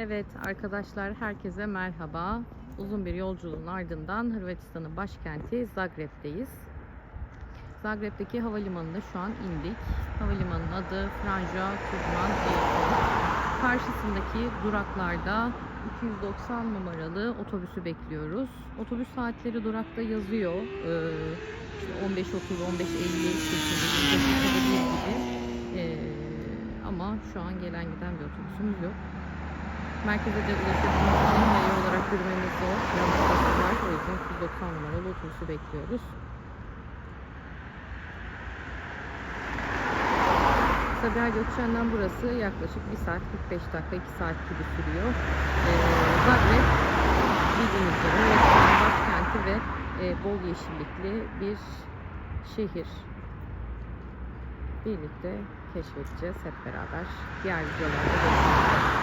Evet arkadaşlar herkese merhaba. Uzun bir yolculuğun ardından Hırvatistan'ın başkenti Zagreb'teyiz. Zagreb'deki havalimanında şu an indik. Havalimanının adı Franja Airport. Karşısındaki duraklarda 290 numaralı otobüsü bekliyoruz. Otobüs saatleri durakta yazıyor. Ee, işte 15.30, 15.50 şeklinde dakikada bir gibi. Ee, ama şu an gelen giden bir otobüsümüz yok. Merkeze de ulaşabilmek için yaya olarak yürümemiz zor. Yolculuk var. O yüzden 290 numaralı otobüsü bekliyoruz. Sabiha Gökçen'den burası yaklaşık 1 saat 45 dakika 2 saat gibi sürüyor. Ee, Zagreb bildiğiniz üzere başkenti ve e, bol yeşillikli bir şehir. Birlikte keşfedeceğiz hep beraber. Diğer videolarda görüşmek üzere.